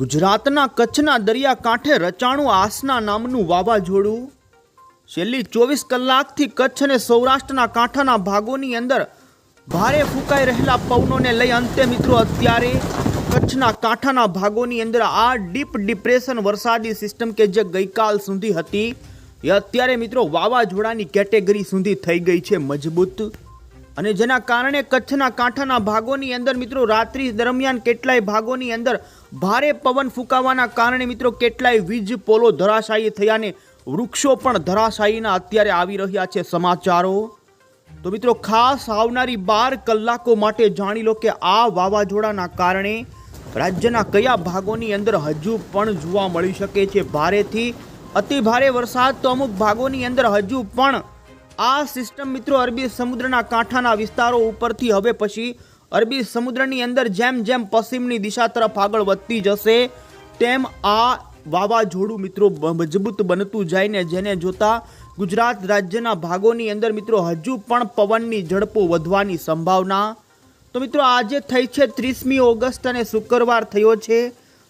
ગુજરાતના કચ્છના દરિયાકાંઠે રચાણું આસના નામનું વાવાઝોડું. છેલ્લી ચોવીસ કલાકથી કચ્છ અને સૌરાષ્ટ્રના કાંઠાના ભાગોની અંદર ભારે ફૂંકાઈ રહેલા પવનોને લઈ અંતે મિત્રો અત્યારે કચ્છના કાંઠાના ભાગોની અંદર આ ડીપ ડિપ્રેશન વરસાદી સિસ્ટમ કે જે ગઈકાલ સુધી હતી, એ અત્યારે મિત્રો વાવાઝોડાની કેટેગરી સુધી થઈ ગઈ છે મજબૂત. અને જેના કારણે કચ્છના કાંઠાના ભાગોની અંદર મિત્રો રાત્રિ દરમિયાન કેટલાય ભાગોની અંદર ભારે પવન ફૂંકાવાના કારણે મિત્રો કેટલાય વીજ પોલો ધરાશાયી થયા ને વૃક્ષો પણ ધરાશાયીના અત્યારે આવી રહ્યા છે સમાચારો. તો મિત્રો ખાસ આવનારી બાર કલાકો માટે જાણી લો કે આ વાવાઝોડાના કારણે રાજ્યના કયા ભાગોની અંદર હજુ પણ જોવા મળી શકે છે. ભારેથી અતિ ભારે વરસાદ તો અમુક ભાગોની અંદર હજુ પણ આ સિસ્ટમ મિત્રો અરબી સમુદ્રના કાંઠાના વિસ્તારો ઉપરથી હવે પછી અરબી સમુદ્રની અંદર જેમ જેમ પશ્ચિમની દિશા તરફ આગળ વધતી જશે, તેમ આ વાવાઝોડું મિત્રો મજબૂત બનતું જાય ને જેને જોતા ગુજરાત રાજ્યના ભાગોની અંદર મિત્રો હજુ પણ પવનની ઝડપો વધવાની સંભાવના. તો મિત્રો આજે થઈ છે ત્રીસમી ઓગસ્ટ અને શુક્રવાર થયો છે.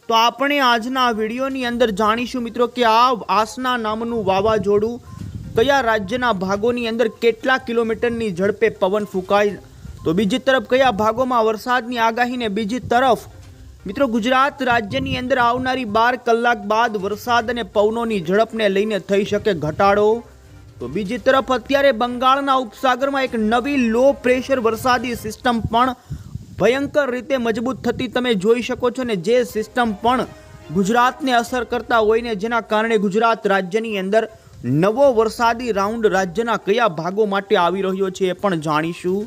તો આપણે આજના વિડીયોની અંદર જાણીશું મિત્રો કે આ આસના નામનું વાવાઝોડું કયા રાજ્યના ભાગોની અંદર કેટલા કિલોમીટરની ઝડપે પવન ફૂંકાય? તો બીજી તરફ કયા ભાગોમાં વરસાદની આગાહીને બીજી તરફ? મિત્રો, ગુજરાત રાજ્યની અંદર આવનારી બાર કલાક બાદ વરસાદ અને પવનોની ઝડપને લઈને થઈ શકે ઘટાડો. તો બીજી તરફ અત્યારે બંગાળના ઉપસાગરમાં એક નવી લો પ્રેશર વરસાદી સિસ્ટમ પણ ભયંકર રીતે મજબૂત થતી તમે જોઈ શકો છો ને જે સિસ્ટમ પણ ગુજરાતને અસર કરતા હોય ને જેના કારણે ગુજરાત રાજ્યની અંદર નવો વરસાદી રાઉન્ડ રાજ્યના કયા ભાગો માટે આવી રહ્યો છે એ પણ જાણીશું.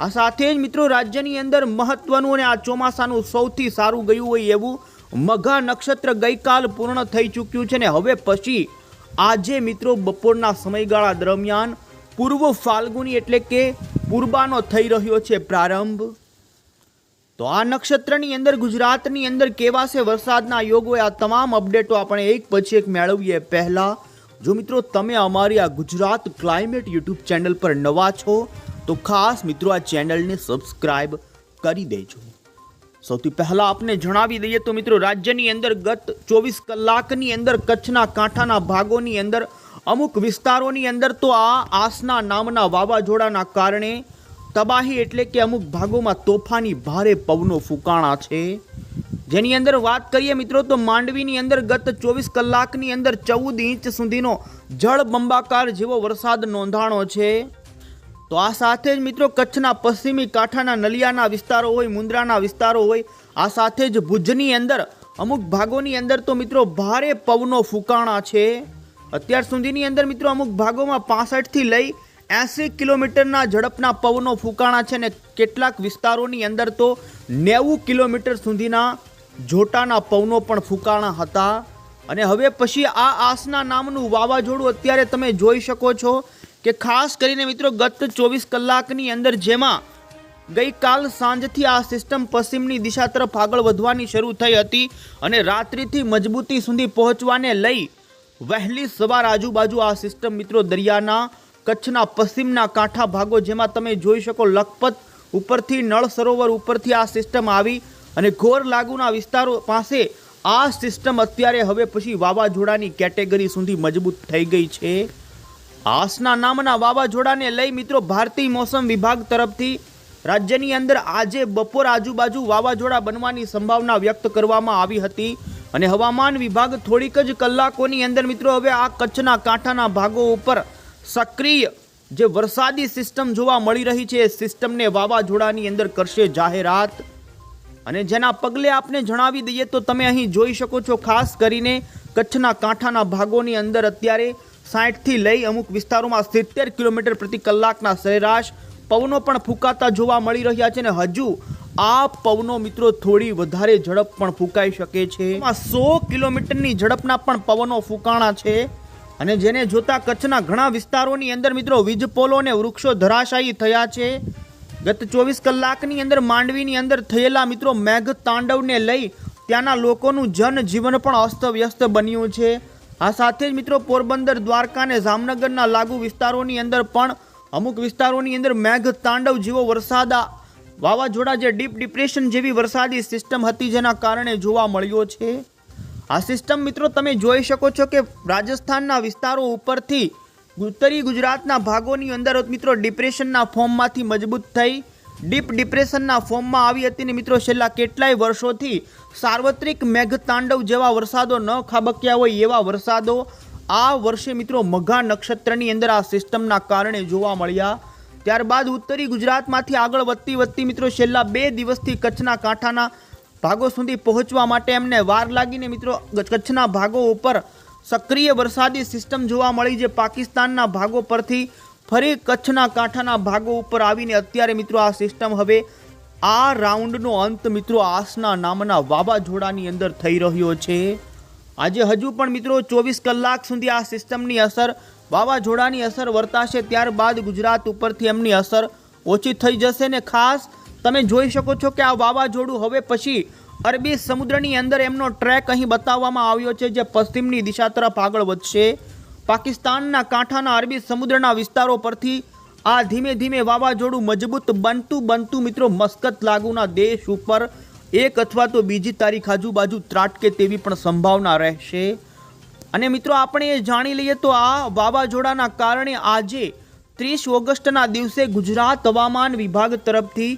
આ સાથે જ મિત્રો રાજ્યની અંદર મહત્વનું અને આ ચોમાસાનું સૌથી સારું ગયું હોય એવું મઘા નક્ષત્ર ગઈકાલ પૂર્ણ થઈ ચૂક્યું છે ને હવે પછી આજે મિત્રો બપોરના સમયગાળા દરમિયાન પૂર્વ ફાલ્ગુની એટલે કે પૂર્બાનો થઈ રહ્યો છે પ્રારંભ. તો આ નક્ષત્રની અંદર ગુજરાતની અંદર કેવા છે વરસાદના યોગ આ તમામ અપડેટો આપણે એક પછી એક મેળવીએ પહેલા. જો મિત્રો તમે અમારી આ ગુજરાત ક્લાઇમેટ યુટ્યુબ ચેનલ પર નવા છો, તો ખાસ મિત્રો આ ચેનલને સબસ્ક્રાઇબ કરી દેજો. સૌથી પહેલાં આપને જણાવી દઈએ તો મિત્રો રાજ્યની અંદર ગત ચોવીસ કલાકની અંદર કચ્છના કાંઠાના ભાગોની અંદર અમુક વિસ્તારોની અંદર તો આ આસના નામના વાવાઝોડાના કારણે તબાહી એટલે કે અમુક ભાગોમાં તોફાની ભારે પવનો ફૂંકાણા છે. જેની અંદર વાત કરીએ મિત્રો, તો માંડવીની અંદર ગત ચોવીસ કલાકની અંદર ચૌદ ઇંચ સુધીનો જળ બંબાકાર જેવો વરસાદ નોંધાણો છે. તો આ સાથે જ મિત્રો, કચ્છના પશ્ચિમી કાંઠાના નલિયાના વિસ્તારો હોય મુન્દ્રાના વિસ્તારો હોય, આ સાથે જ ભુજની અંદર અમુક ભાગોની અંદર તો મિત્રો ભારે પવનો ફૂંકાણા છે. અત્યાર સુધીની અંદર મિત્રો અમુક ભાગોમાં પાસઠથી લઈ એંસી કિલોમીટરના ઝડપના પવનો ફૂંકાણા છે ને કેટલાક વિસ્તારોની અંદર તો નેવું કિલોમીટર સુધીના જોટાના પવનો પણ ફૂંકાણા હતા. અને હવે પછી આ આસના નામનું વાવાઝોડું અત્યારે તમે જોઈ શકો છો કે ખાસ કરીને મિત્રો ગત ચોવીસ કલાકની અંદર જેમાં ગઈકાલ સાંજથી આ સિસ્ટમ પશ્ચિમની દિશા તરફ આગળ વધવાની શરૂ થઈ હતી અને રાત્રિથી મજબૂતી સુધી પહોંચવાને લઈ વહેલી સવાર આજુબાજુ આ સિસ્ટમ મિત્રો દરિયાના કચ્છના પશ્ચિમના કાંઠા ભાગો જેમાં તમે જોઈ શકો લખપત ઉપરથી નળ સરોવર ઉપરથી આ સિસ્ટમ આવી અને ઘોર લાગુના વિસ્તારો પાસે આ સિસ્ટમ અત્યારે હવે પછી વાવાઝોડાની કેટેગરી સુધી મજબૂત થઈ ગઈ છે. આસના નામના વાવાઝોડાને લઈ મિત્રો ભારતીય મોસમ વિભાગ તરફથી રાજ્યની અંદર આજે બપોર આજુબાજુ વાવાઝોડા બનવાની સંભાવના વ્યક્ત કરવામાં આવી હતી. અને હવામાન વિભાગ થોડીક જ કલાકોની અંદર મિત્રો હવે આ કચ્છના કાંઠાના ભાગો ઉપર સક્રિય જે વરસાદી સિસ્ટમ જોવા મળી રહી છે, એ સિસ્ટમને વાવાઝોડાની અંદર કરશે જાહેરાત. અને જેના પગલે આપને જણાવી દઈએ તો તમે અહીં જોઈ શકો છો, ખાસ કરીને કચ્છના કાંઠાના ભાગોની અંદર અત્યારે સાઠથી લઈ અમુક વિસ્તારોમાં સિત્તેર કિલોમીટર પ્રતિ કલાકના સરેરાશ પવનો પણ ફૂંકાતા જોવા મળી રહ્યા છે ને હજુ આ પવનો મિત્રો થોડી વધારે ઝડપ પણ ફૂંકાઈ શકે છે. સો કિલોમીટરની ઝડપના પણ પવનો ફૂંકાણા છે અને જેને જોતા કચ્છના ઘણા વિસ્તારોની અંદર મિત્રો વીજ પોલો અને વૃક્ષો ધરાશાયી થયા છે. ગત ચોવીસ કલાકની અંદર માંડવીની અંદર થયેલા મિત્રો મેઘ તાંડવને લઈ ત્યાંના લોકોનું જનજીવન પણ અસ્તવ્યસ્ત બન્યું છે. આ સાથે જ મિત્રો પોરબંદર, દ્વારકા અને જામનગરના લાગુ વિસ્તારોની અંદર પણ અમુક વિસ્તારોની અંદર મેઘ તાંડવ જેવો વરસાદ વાવાઝોડા જે ડીપ ડિપ્રેશન જેવી વરસાદી સિસ્ટમ હતી જેના કારણે જોવા મળ્યો છે. આ સિસ્ટમ મિત્રો તમે જોઈ શકો છો કે રાજસ્થાનના વિસ્તારો ઉપરથી ઉત્તરી ગુજરાતના ભાગોની અંદર મિત્રો, ડિપ્રેશનના ફોર્મમાંથી મજબૂત થઈ, ડીપ ડિપ્રેશનના ફોર્મમાં આવી હતી ને મિત્રો, છેલ્લા કેટલાય વર્ષોથી સાર્વત્રિક મેઘતાંડવ જેવા વરસાદો ન ખાબક્યા હોય એવા વરસાદો આ વર્ષે મિત્રો મઘા નક્ષત્રની અંદર આ સિસ્ટમના કારણે જોવા મળ્યા. ત્યારબાદ ઉત્તરી ગુજરાતમાંથી આગળ વધતી વધતી મિત્રો, છેલ્લા બે દિવસથી કચ્છના કાંઠાના ભાગો સુધી પહોંચવા માટે એમને વાર લાગીને મિત્રો કચ્છના ભાગો ઉપર સક્રિય વરસાદી સિસ્ટમ જોવા મળી જે પાકિસ્તાનના ભાગો પરથી ફરી કચ્છના કાંઠાના ભાગો ઉપર આવીને અત્યારે મિત્રો આ સિસ્ટમ હવે આ રાઉન્ડનો અંત મિત્રો આસના નામના વાવાઝોડાની અંદર થઈ રહ્યો છે. આજે હજુ પણ મિત્રો ચોવીસ કલાક સુધી આ સિસ્ટમની અસર, વાવાઝોડાની અસર વર્તાશે ત્યારબાદ ગુજરાત ઉપરથી એમની અસર ઓછી થઈ જશે ને ખાસ તમે જોઈ શકો છો કે આ વાવાઝોડું હવે પછી અરબી સમુદ્રની અંદર એમનો ટ્રેક અહીં બતાવવામાં આવ્યો છે જે પશ્ચિમની દિશા તરફ આગળ વધશે. પાકિસ્તાનના કાંઠાના અરબી સમુદ્રના વિસ્તારો પરથી આ ધીમે ધીમે વાવાઝોડું મજબૂત બનતું બનતું મિત્રો મસ્કત લાગુના દેશ ઉપર એક અથવા તો બીજી તારીખ આજુબાજુ ત્રાટકે તેવી પણ સંભાવના રહેશે. અને મિત્રો આપણે એ જાણી લઈએ તો આ વાવાઝોડાના કારણે આજે ત્રીસ ઓગસ્ટના દિવસે ગુજરાત હવામાન વિભાગ તરફથી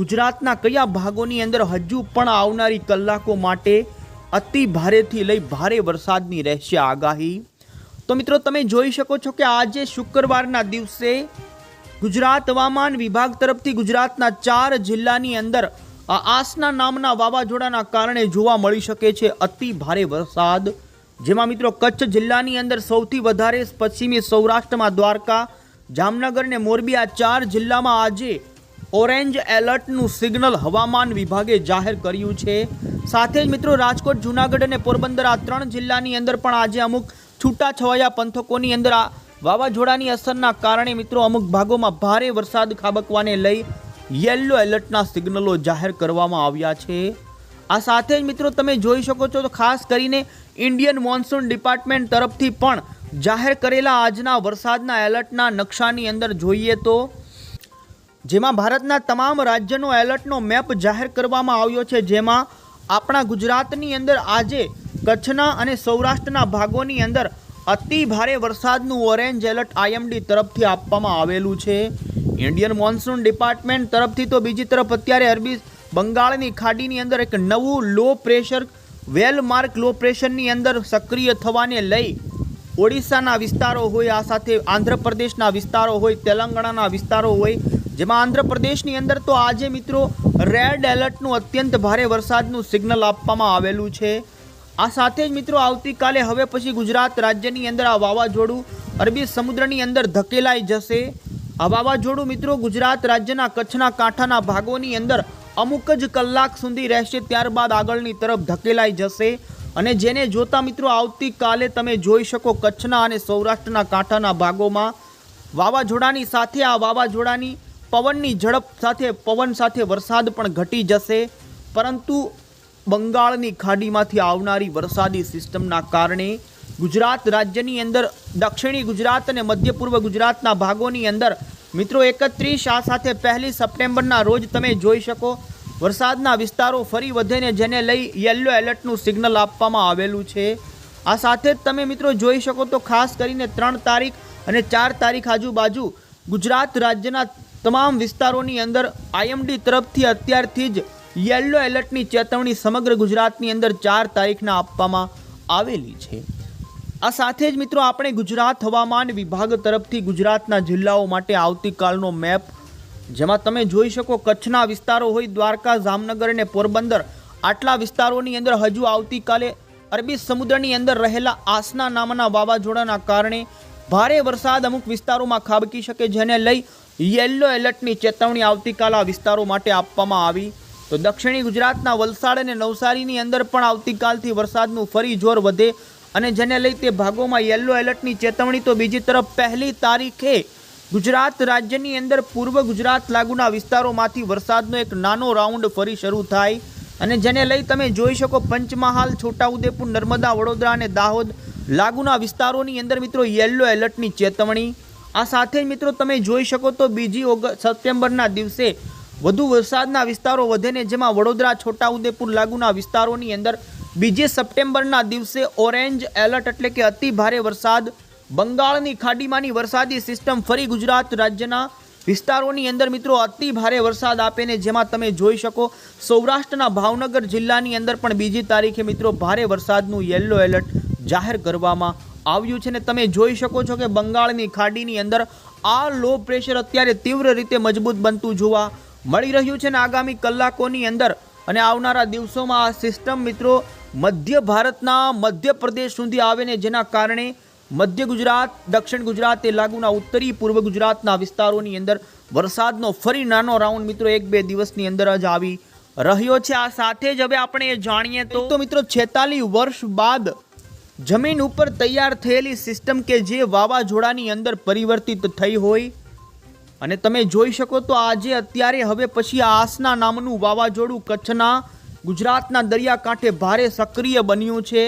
ગુજરાતના કયા ભાગોની અંદર હજુ પણ આવનારી કલાકો માટે અતિ ભારેથી લઈ ભારે વરસાદની રહેશે આગાહી? તો મિત્રો, તમે જોઈ શકો છો કે આજે શુક્રવારના દિવસે ગુજરાત હવામાન વિભાગ તરફથી ગુજરાતના ચાર જિલ્લાની અંદર આ આસના નામના વાવાઝોડાના કારણે જોવા મળી શકે છે અતિ ભારે વરસાદ. જેમાં મિત્રો, કચ્છ જિલ્લાની અંદર સૌથી વધારે પશ્ચિમી સૌરાષ્ટ્રમાં દ્વારકા, જામનગર અને મોરબી આ ચાર જિલ્લામાં આજે ઓરેન્જ એલર્ટનું સિગ્નલ હવામાન વિભાગે જાહેર કર્યું છે. સાથે જ મિત્રો, રાજકોટ, જૂનાગઢ અને પોરબંદર આ ત્રણ જિલ્લાની અંદર પણ આજે અમુક છૂટાછવાયા પંથકોની અંદર આ વાવાઝોડાની અસરના કારણે મિત્રો, અમુક ભાગોમાં ભારે વરસાદ ખાબકવાને લઈ યેલો એલર્ટના સિગ્નલો જાહેર કરવામાં આવ્યા છે. આ સાથે જ મિત્રો, તમે જોઈ શકો છો તો ખાસ કરીને ઇન્ડિયન મોન્સૂન ડિપાર્ટમેન્ટ તરફથી પણ જાહેર કરેલા આજના વરસાદના એલર્ટના નકશાની અંદર જોઈએ તો જેમાં ભારતના તમામ રાજ્યનો એલર્ટનો મેપ જાહેર કરવામાં આવ્યો છે, જેમાં આપણા ગુજરાતની અંદર આજે કચ્છના અને સૌરાષ્ટ્રના ભાગોની અંદર અતિ ભારે વરસાદનું ઓરેન્જ એલર્ટ આઈએમડી તરફથી આપવામાં આવેલું છે. ઇન્ડિયન મોન્સૂન ડિપાર્ટમેન્ટ તરફથી તો બીજી તરફ અત્યારે અરબી બંગાળની ખાડીની અંદર એક નવું લો પ્રેશર, વેલ માર્ક લો પ્રેશરની અંદર સક્રિય થવાને લઈ ઓડિશાના વિસ્તારો હોય, આ સાથે આંધ્રપ્રદેશના વિસ્તારો હોય, તેલંગાણાના વિસ્તારો હોય જેમાં આંધ્રપ્રદેશની અંદર તો આજે મિત્રો રેડ એલર્ટનું અત્યંત ભારે વરસાદનું સિગ્નલ આપવામાં આવેલું છે. આ સાથે જ મિત્રો આવતીકાલે હવે પછી ગુજરાત રાજ્યની અંદર આ વાવાઝોડું અરબી સમુદ્રની અંદર ધકેલાઈ જશે. આ વાવાઝોડું મિત્રો ગુજરાત રાજ્યના કચ્છના કાંઠાના ભાગોની અંદર અમુક જ કલાક સુધી રહેશે ત્યારબાદ આગળની તરફ ધકેલાઈ જશે. અને જેને જોતા મિત્રો આવતીકાલે તમે જોઈ શકો કચ્છના અને સૌરાષ્ટ્રના કાંઠાના ભાગોમાં. વાવાઝોડાની સાથે આ વાવાઝોડાની પવનની ઝડપ સાથે, પવન સાથે વરસાદ પણ ઘટી જશે. પરંતુ બંગાળની ખાડીમાંથી આવનારી વરસાદી સિસ્ટમના કારણે ગુજરાત રાજ્યની અંદર, દક્ષિણી ગુજરાત અને મધ્ય પૂર્વ ગુજરાતના ભાગોની અંદર, મિત્રો એકત્રીસ, આ સાથે પહેલી સપ્ટેમ્બરના રોજ તમે જોઈ શકો, વરસાદના વિસ્તારો ફરી વધેને જેને લઈ યલો એલર્ટનું સિગ્નલ આપવામાં આવેલું છે. આ સાથે જ તમે મિત્રો જોઈ શકો તો ખાસ કરીને ત્રણ તારીખ અને ચાર તારીખ આજુબાજુ ગુજરાત રાજ્યના તમામ વિસ્તારોની અંદર આઈએમડી તરફથી અત્યારથી જ યલો એલર્ટની ચેતવણી સમગ્ર ગુજરાતની અંદર ચાર તારીખના આપવામાં આવેલી છે. આ સાથે જ મિત્રો આપણે ગુજરાત હવામાન વિભાગ તરફથી ગુજરાતના જિલ્લાઓ માટે આવતીકાલનો મેપ, જેમાં તમે જોઈ શકો કચ્છના વિસ્તારો હોય, દ્વારકા, જામનગર અને પોરબંદર, આટલા વિસ્તારોની અંદર હજુ આવતીકાલે અરબી સમુદ્રની અંદર રહેલા આસના નામના વાવાઝોડાના કારણે ભારે વરસાદ અમુક વિસ્તારોમાં ખાબકી શકે, જેને લઈ યલો એલર્ટની ચેતવણી આવતીકાલ આ વિસ્તારો માટે આપવામાં આવી. તો દક્ષિણી ગુજરાતના વલસાડ અને નવસારીની અંદર પણ આવતીકાલથી વરસાદનું ફરી જોર વધે અને જેને લઈ તે ભાગોમાં યલો એલર્ટની ચેતવણી તો બીજી તરફ પહેલી તારીખે ગુજરાત રાજ્યની અંદર પૂર્વ ગુજરાત લાગુના વિસ્તારોમાંથી વરસાદનો એક નાનો રાઉન્ડ ફરી શરૂ થાય. અને જેને લઈ તમે જોઈ શકો પંચમહાલ, છોટાઉદેપુર, નર્મદા, વડોદરા અને દાહોદ લાગુના વિસ્તારોની અંદર મિત્રો યલો એલર્ટની ચેતવણી. આ સાથે મિત્રો તમે જોઈ શકો તો બીજી ઓગસ્ટ સપ્ટેમ્બરના દિવસે વધુ વરસાદના વિસ્તારો વધેને જેમાં વડોદરા, છોટાઉદેપુર લાગુના વિસ્તારોની અંદર બીજી સપ્ટેમ્બરના દિવસે ઓરેન્જ એલર્ટ એટલે કે અતિ ભારે વરસાદ. બંગાળની ખાડીમાંની વરસાદી સિસ્ટમ ફરી ગુજરાત રાજ્યના વિસ્તારોની અંદર મિત્રો અતિ ભારે વરસાદ આપે ને જેમાં તમે જોઈ શકો. સૌરાષ્ટ્રના ભાવનગર જિલ્લાની અંદર પણ બીજી તારીખે મિત્રો ભારે વરસાદનું યલો એલર્ટ જાહેર કરવામાં આવ્યું છે ને તમે જોઈ શકો છો કે બંગાળની ખાડીની અંદર આ લો પ્રેશર અત્યારે તીવ્ર રીતે મજબૂત બનતું જોવા મળી રહ્યું છે ને આગામી કલાકોની અંદર. અને આવનારા દિવસોમાં આ સિસ્ટમ મિત્રો મધ્ય ભારતના મધ્યપ્રદેશ સુધી આવે ને જેના કારણે મધ્ય ગુજરાત, દક્ષિણ ગુજરાત એ લાગુના ઉત્તરી, પૂર્વ ગુજરાતના વિસ્તારોની અંદર વરસાદનો ફરી નાનો રાઉન્ડ મિત્રો એક બે દિવસની અંદર જ આવી રહ્યો છે. આ સાથે જ હવે આપણે એ જાણીએ તો તો મિત્રો છેતાલીસ વર્ષ બાદ જમીન ઉપર તૈયાર થયેલી સિસ્ટમ કે જે વાવાઝોડાની અંદર પરિવર્તિત થઈ હોય? અને તમે જોઈ શકો તો આજે અત્યારે હવે પછી આ આસના નામનું વાવાઝોડું કચ્છના, ગુજરાતના દરિયાકાંઠે ભારે સક્રિય બન્યું છે.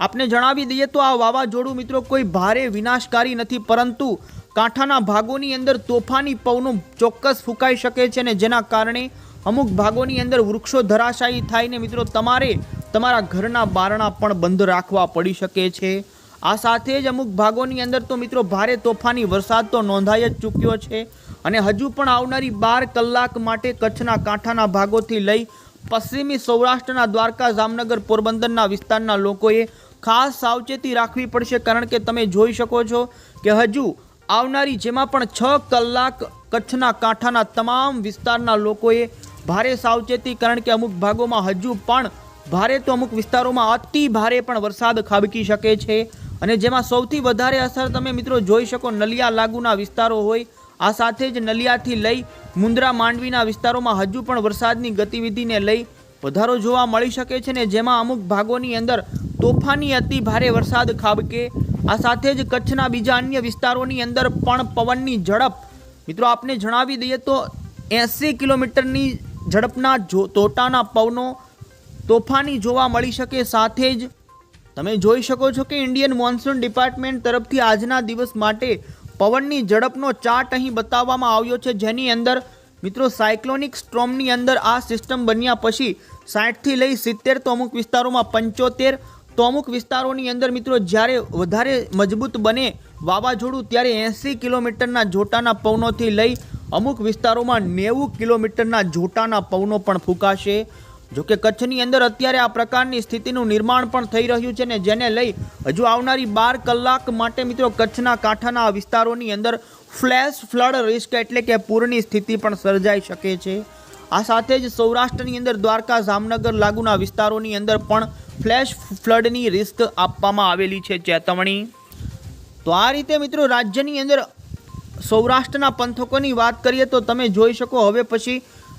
આપને જણાવી દઈએ તો આ વાવાઝોડું મિત્રો કોઈ ભારે વિનાશકારી નથી, પરંતુ કાંઠાના ભાગોની અંદર તોફાની પવનો ચોક્કસ ફૂંકાઈ શકે છે ને જેના કારણે અમુક ભાગોની અંદર વૃક્ષો ધરાશાયી થાય ને મિત્રો તમારે તમારા ઘરના બારણા પણ બંધ રાખવા પડી શકે છે. આ સાથે જ અમુક ભાગોની અંદર તો મિત્રો ભારે તોફાની વરસાદ તો નોંધાઈ જ ચૂક્યો છે અને હજુ પણ આવનારી બાર કલાક માટે કચ્છના કાંઠાના ભાગોથી લઈ પશ્ચિમી સૌરાષ્ટ્રના દ્વારકા, જામનગર, પોરબંદરના વિસ્તારના લોકોએ ખાસ સાવચેતી રાખવી પડશે કારણ કે તમે જોઈ શકો છો કે હજુ આવનારી જેમાં પણ છ કલાક કચ્છના કાંઠાના તમામ વિસ્તારના લોકોએ ભારે સાવચેતી કારણ કે અમુક ભાગોમાં હજુ પણ ભારે તો અમુક વિસ્તારોમાં અતિ ભારે પણ વરસાદ ખાબકી શકે છે. અને જેમાં સૌથી વધારે અસર તમે મિત્રો જોઈ શકો નલિયા લાગુના વિસ્તારો હોય, આ સાથે જ નલિયાથી લઈ મુન્દ્રા માંડવીના વિસ્તારોમાં હજુ પણ વરસાદની ગતિવિધિને લઈ વધારો જોવા મળી શકે છે ને જેમાં અમુક ભાગોની અંદર તોફાની અતિ ભારે વરસાદ ખાબકે, આ સાથે જ કચ્છના બીજા અન્ય વિસ્તારોની અંદર પણ પવનની ઝડપ. મિત્રો આપને જણાવી દઈએ તો એંસી કિલોમીટરની ઝડપના જો તોટાના પવનો તોફાની જોવા મળી શકે સાથે જ. તમે જોઈ શકો છો કે ઇન્ડિયન મોન્સૂન ડિપાર્ટમેન્ટ તરફથી આજના દિવસ માટે પવનની ઝડપનો ચાર્ટ અહીં બતાવવામાં આવ્યો છે, જેની અંદર મિત્રો સાયક્લોનિક સ્ટ્રોમની અંદર આ સિસ્ટમ બન્યા પછી સાઠથી લઈ સિત્તેર તો અમુક વિસ્તારોમાં પંચોતેર તો અમુક વિસ્તારોની અંદર મિત્રો જ્યારે વધારે મજબૂત બને વાવાઝોડું ત્યારે એંસી કિલોમીટરના જોટાના પવનોથી લઈ અમુક વિસ્તારોમાં નેવું કિલોમીટરના જોટાના પવનો પણ ફૂંકાશે. જો કે કચ્છની અંદર અત્યારે આ પ્રકારની સ્થિતિનું નિર્માણ પણ થઈ રહ્યું છે ને જેને લઈ હજુ આવનારી બાર કલાક માટે મિત્રો કચ્છના કાંઠાના વિસ્તારોની અંદર ફ્લેશ ફ્લડ રિસ્ક એટલે કે પૂરની સ્થિતિ પણ સર્જાઈ શકે છે. આ સાથે જ સૌરાષ્ટ્રની અંદર દ્વારકા, જામનગર લાગુના વિસ્તારોની અંદર પણ ફ્લેશ ફ્લડની રિસ્ક આપવામાં આવેલી છે ચેતવણી. તો આ રીતે મિત્રો રાજ્યની અંદર સૌરાષ્ટ્રના પંથકોની વાત કરીએ તો તમે જોઈ શકો, હવે પછી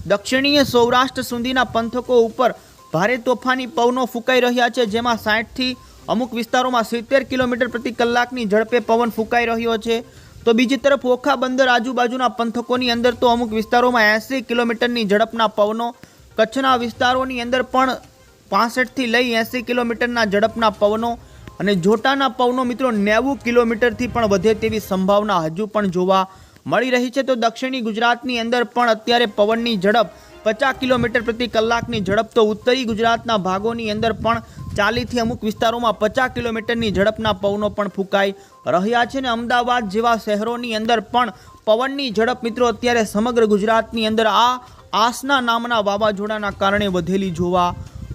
દક્ષિણીય સૌરાષ્ટ્ર સુધીના પંથકો ઉપર ભારે તોફાની પવનો ફૂંકાઈ રહ્યા છે, જેમાં સાઠથી અમુક વિસ્તારોમાં સિત્તેર કિલોમીટર પ્રતિ કલાકની ઝડપે પવન ફૂંકાઈ રહ્યો છે. તો બીજી તરફ ઓખા બંદર આજુબાજુના પંથકોની અંદર તો અમુક વિસ્તારોમાં એંસી કિલોમીટરની ઝડપના પવનો, કચ્છના વિસ્તારોની અંદર પણ પાસઠથી લઈ એંસી કિલોમીટરના ઝડપના પવનો અને જોટાના પવનો મિત્રો નેવું કિલોમીટરથી પણ વધે તેવી સંભાવના હજુ પણ જોવા મળી રહી છે તો દક્ષિણી ગુજરાતની અંદર પણ અત્યારે પવનની ઝડપ પચાસ કિલોમીટર પ્રતિ કલાકની ઝડપ તો ઉત્તરી ગુજરાતના ભાગોની અંદર પણ ચાલીથી અમુક વિસ્તારોમાં પચાસ કિલોમીટરની ઝડપના પવનો પણ ફૂંકાઈ રહ્યા છે ને અમદાવાદ જેવા શહેરોની અંદર પણ પવનની ઝડપ મિત્રો અત્યારે સમગ્ર ગુજરાતની અંદર આ આસના નામના વાવાઝોડાના કારણે વધેલી જોવા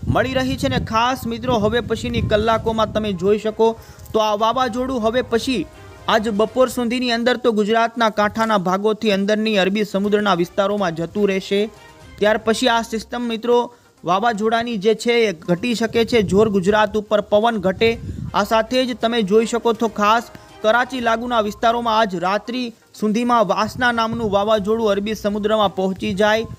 મળી રહી છે ને ખાસ મિત્રો હવે પછીની કલાકોમાં તમે જોઈ શકો તો આ વાવાઝોડું હવે પછી આજ બપોર સુધીની અંદર તો ગુજરાતના કાંઠાના ભાગોથી અંદરની અરબી સમુદ્રના વિસ્તારોમાં જતું રહેશે. ત્યાર પછી આ સિસ્ટમ મિત્રો વાવાઝોડાની જે છે એ ઘટી શકે છે. જોર ગુજરાત ઉપર પવન ઘટે. આ સાથે જ તમે જોઈ શકો છો ખાસ કરાચી લાગુના વિસ્તારોમાં આજ રાત્રિ સુધીમાં વાસના નામનું વાવાઝોડું અરબી સમુદ્રમાં પહોંચી જાય.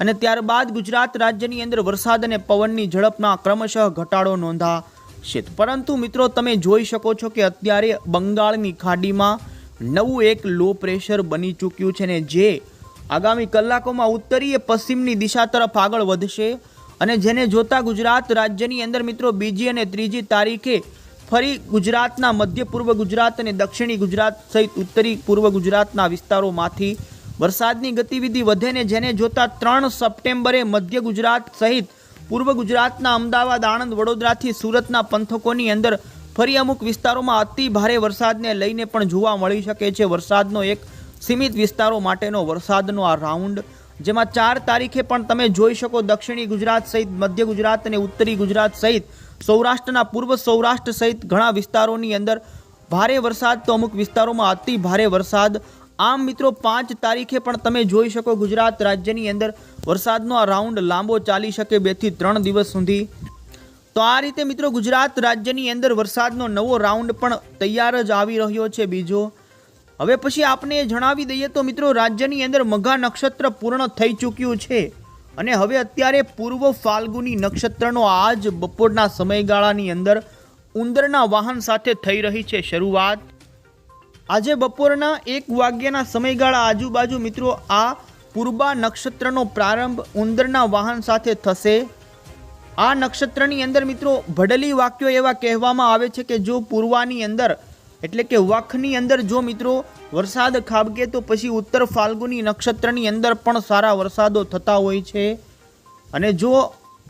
અને ત્યારબાદ ગુજરાત રાજ્યની અંદર વરસાદ અને પવનની ઝડપમાં ક્રમશઃ ઘટાડો નોંધા. છે પરંતુ મિત્રો, તમે જોઈ શકો છો કે અત્યારે બંગાળની ખાડીમાં નવું એક લો પ્રેશર બની ચૂક્યું છે ને જે આગામી કલાકોમાં ઉત્તરીય પશ્ચિમની દિશા તરફ આગળ વધશે અને જેને જોતા ગુજરાત રાજ્યની અંદર મિત્રો, બીજી અને ત્રીજી તારીખે ફરી ગુજરાતના મધ્ય પૂર્વ ગુજરાત અને દક્ષિણી ગુજરાત સહિત ઉત્તરી પૂર્વ ગુજરાતના વિસ્તારોમાંથી વરસાદની ગતિવિધિ વધે ને જેને જોતા ત્રણ સપ્ટેમ્બરે મધ્ય ગુજરાત સહિત પૂર્વ ગુજરાતના અમદાવાદ, આણંદ, વડોદરાથી સુરતના પંથકોની અંદર ફરી અમુક વિસ્તારોમાં અતિ ભારે વરસાદને લઈને પણ જોવા મળી શકે છે. વરસાદનો એક સીમિત વિસ્તારો માટેનો વરસાદનો આ રાઉન્ડ. જેમાં ચાર તારીખે પણ તમે જોઈ શકો દક્ષિણી ગુજરાત સહિત, મધ્ય ગુજરાત અને ઉત્તરી ગુજરાત સહિત, સૌરાષ્ટ્રના પૂર્વ સૌરાષ્ટ્ર સહિત ઘણા વિસ્તારોની અંદર ભારે વરસાદ. તો અમુક વિસ્તારોમાં અતિ ભારે વરસાદ આમ મિત્રો, પાંચ તારીખે પણ તમે જોઈ શકો ગુજરાત રાજ્યની અંદર વરસાદનો આ રાઉન્ડ લાંબો ચાલી શકે બેથી ત્રણ દિવસ સુધી. તો આ રીતે મિત્રો, ગુજરાત રાજ્યની અંદર વરસાદનો નવો રાઉન્ડ પણ તૈયાર જ આવી રહ્યો છે બીજો. હવે પછી આપને જણાવી દઈએ તો મિત્રો, રાજ્યની અંદર મઘા નક્ષત્ર પૂર્ણ થઈ ચૂક્યું છે. અને હવે અત્યારે પૂર્વ ફાલ્ગુની નક્ષત્રનો આજ બપોરના સમયગાળાની અંદર ઉંદરના વાહન સાથે થઈ રહી છે શરૂઆત. આજે બપોરના એક વાગ્યાના સમયગાળા આજુબાજુ મિત્રો આ પૂર્વા નક્ષત્રનો પ્રારંભ ઉંદરના વાહન સાથે થશે. આ નક્ષત્રની અંદર મિત્રો ભડલી વાક્યો એવા કહેવામાં આવે છે કે જો પૂર્વાની અંદર, એટલે કે વખની અંદર જો મિત્રો વરસાદ ખાબકે તો પછી ઉત્તર ફાલ્ગુની નક્ષત્રની અંદર પણ સારા વરસાદો થતા હોય છે. અને જો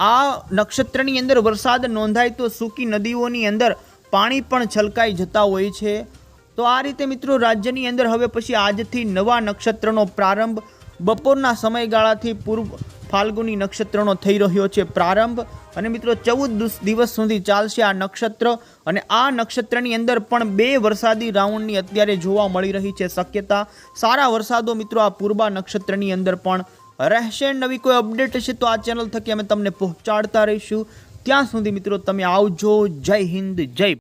આ નક્ષત્રની અંદર વરસાદ નોંધાય તો સૂકી નદીઓની અંદર પાણી પણ છલકાઈ જતા હોય છે. તો આ રીતે મિત્રો રાજ્યની અંદર હવે પછી આજથી નવા નક્ષત્રનો પ્રારંભ. બપોરના સમયગાળાથી પૂર્વ ફાલ્ગુની નક્ષત્રનો થઈ રહ્યો છે પ્રારંભ. અને મિત્રો ચૌદ દિવસ સુધી ચાલશે આ નક્ષત્ર. અને આ નક્ષત્રની અંદર પણ બે વરસાદી રાઉન્ડની અત્યારે જોવા મળી રહી છે શક્યતા. સારા વરસાદો મિત્રો આ પૂર્વા નક્ષત્રની અંદર પણ રહેશે. નવી કોઈ અપડેટ હશે તો આ ચેનલ થકી અમે તમને પહોંચાડતા રહીશું. ત્યાં સુધી મિત્રો તમે આવજો. જય હિન્દ, જય